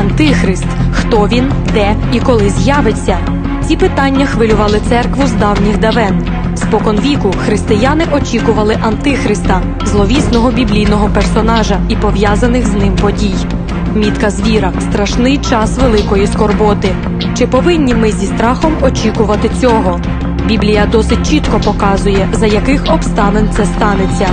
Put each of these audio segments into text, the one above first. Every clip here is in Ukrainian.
Антихрист? Хто він, де і коли з'явиться? Ці питання хвилювали церкву з давніх давен. Споконвіку християни очікували Антихриста, зловісного біблійного персонажа і пов'язаних з ним подій. Мітка звіра страшний час великої скорботи. Чи повинні ми зі страхом очікувати цього? Біблія досить чітко показує, за яких обставин це станеться.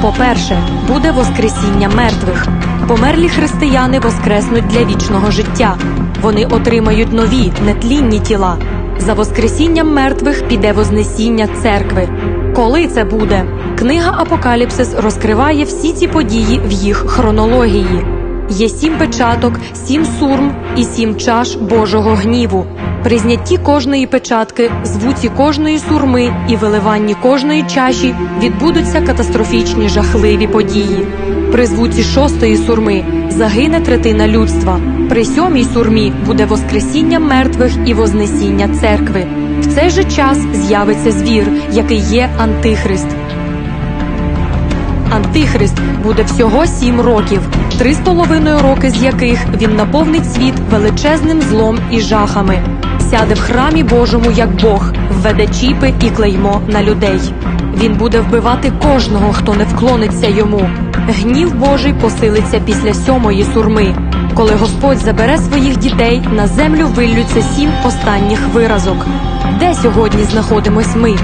По-перше, буде Воскресіння мертвих. Померлі християни воскреснуть для вічного життя. Вони отримають нові, нетлінні тіла. За Воскресінням мертвих піде Вознесіння церкви. Коли це буде? Книга Апокаліпсис розкриває всі ці події в їх хронології. Є сім печаток, сім сурм і сім чаш Божого гніву. При знятті кожної печатки, звуці кожної сурми і виливанні кожної чаші відбудуться катастрофічні жахливі події. При звуці шостої сурми загине третина людства. При сьомій сурмі буде воскресіння мертвих і вознесіння церкви. В цей же час з'явиться звір, який є антихрист. Антихрист буде всього сім років, три з половиною роки з яких він наповнить світ величезним злом і жахами. Сяде в храмі Божому як Бог, введе чіпи і клеймо на людей. Він буде вбивати кожного, хто не вклониться йому. Гнів Божий посилиться після сьомої сурми. Коли Господь забере своїх дітей, на землю виллються сім останніх виразок. Де сьогодні знаходимось ми?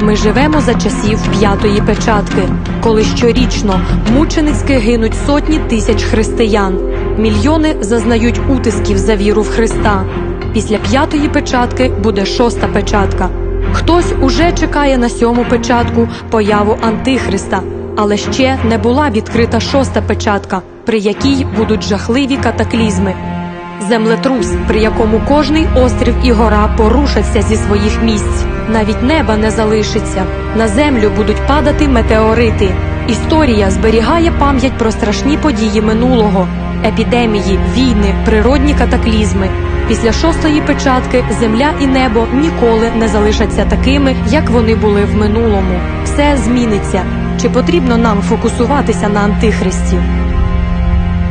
Ми живемо за часів п'ятої печатки, коли щорічно мученицьки гинуть сотні тисяч християн. Мільйони зазнають утисків за віру в Христа. Після п'ятої печатки буде шоста печатка. Хтось уже чекає на сьому печатку появу Антихриста, але ще не була відкрита шоста печатка, при якій будуть жахливі катаклізми. Землетрус, при якому кожний острів і гора порушаться зі своїх місць, навіть неба не залишиться. На землю будуть падати метеорити. Історія зберігає пам'ять про страшні події минулого, епідемії, війни, природні катаклізми. Після шостої печатки земля і небо ніколи не залишаться такими, як вони були в минулому. Все зміниться. Чи потрібно нам фокусуватися на антихристі?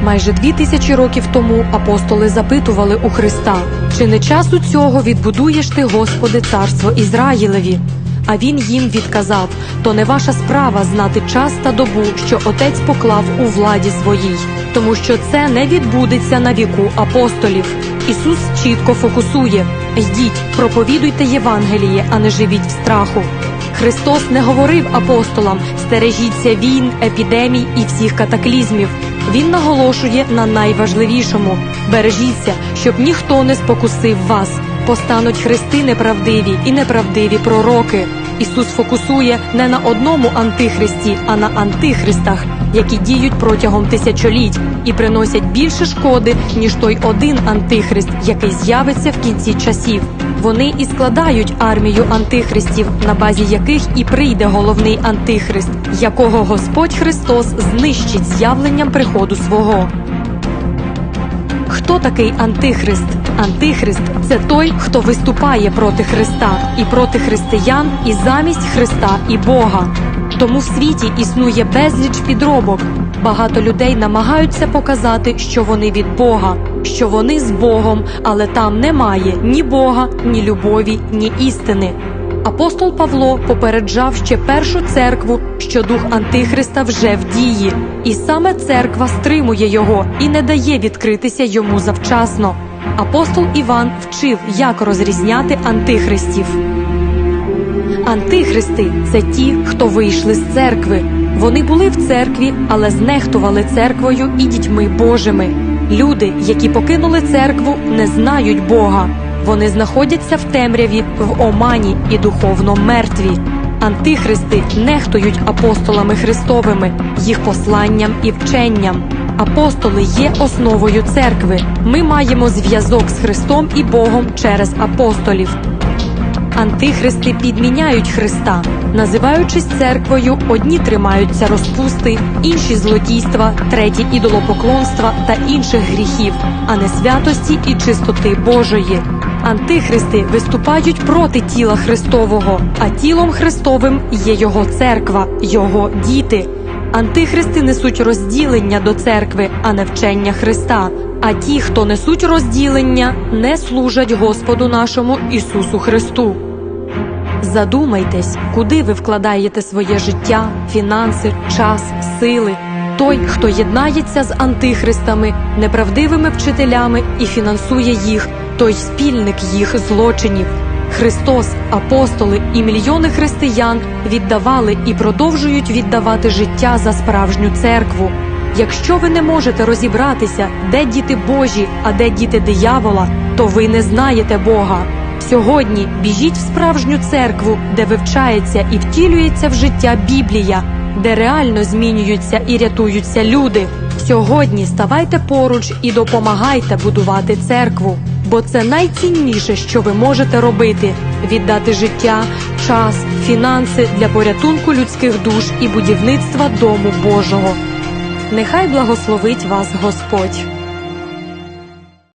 Майже дві тисячі років тому апостоли запитували у Христа, чи не часу цього відбудуєш ти, Господи, царство Ізраїлеві? А він їм відказав: то не ваша справа знати час та добу, що отець поклав у владі своїй, тому що це не відбудеться на віку апостолів. Ісус чітко фокусує: йдіть, проповідуйте Євангеліє, а не живіть в страху. Христос не говорив апостолам: стережіться війн, епідемій і всіх катаклізмів. Він наголошує на найважливішому: бережіться, щоб ніхто не спокусив вас. Постануть хрести неправдиві і неправдиві пророки. Ісус фокусує не на одному антихристі, а на антихристах, які діють протягом тисячоліть і приносять більше шкоди, ніж той один антихрист, який з'явиться в кінці часів. Вони і складають армію антихристів, на базі яких і прийде головний антихрист, якого Господь Христос знищить з'явленням приходу свого. Хто такий антихрист? Антихрист це той, хто виступає проти Христа і проти християн, і замість Христа і Бога. Тому в світі існує безліч підробок. Багато людей намагаються показати, що вони від Бога, що вони з Богом, але там немає ні Бога, ні любові, ні істини. Апостол Павло попереджав ще першу церкву, що дух Антихриста вже в дії, і саме церква стримує його і не дає відкритися йому завчасно. Апостол Іван вчив, як розрізняти антихристів. Антихристи це ті, хто вийшли з церкви. Вони були в церкві, але знехтували церквою і дітьми Божими. Люди, які покинули церкву, не знають Бога. Вони знаходяться в темряві, в омані і духовно мертві. Антихристи нехтують апостолами Христовими, їх посланням і вченням. Апостоли є основою церкви. Ми маємо зв'язок з Христом і Богом через апостолів. Антихристи підміняють Христа, називаючись церквою, одні тримаються розпусти, інші злодійства, треті ідолопоклонства та інших гріхів, а не святості і чистоти Божої. Антихристи виступають проти тіла Христового, а тілом Христовим є його церква, його діти. Антихристи несуть розділення до церкви, а не вчення Христа. А ті, хто несуть розділення, не служать Господу нашому Ісусу Христу. Задумайтесь, куди ви вкладаєте своє життя, фінанси, час, сили. Той, хто єднається з антихристами, неправдивими вчителями і фінансує їх, той спільник їх злочинів. Христос, апостоли і мільйони християн віддавали і продовжують віддавати життя за справжню церкву. Якщо ви не можете розібратися, де діти Божі, а де діти диявола, то ви не знаєте Бога. Сьогодні біжіть в справжню церкву, де вивчається і втілюється в життя Біблія, де реально змінюються і рятуються люди. Сьогодні ставайте поруч і допомагайте будувати церкву, бо це найцінніше, що ви можете робити віддати життя, час, фінанси для порятунку людських душ і будівництва дому Божого. Нехай благословить вас Господь.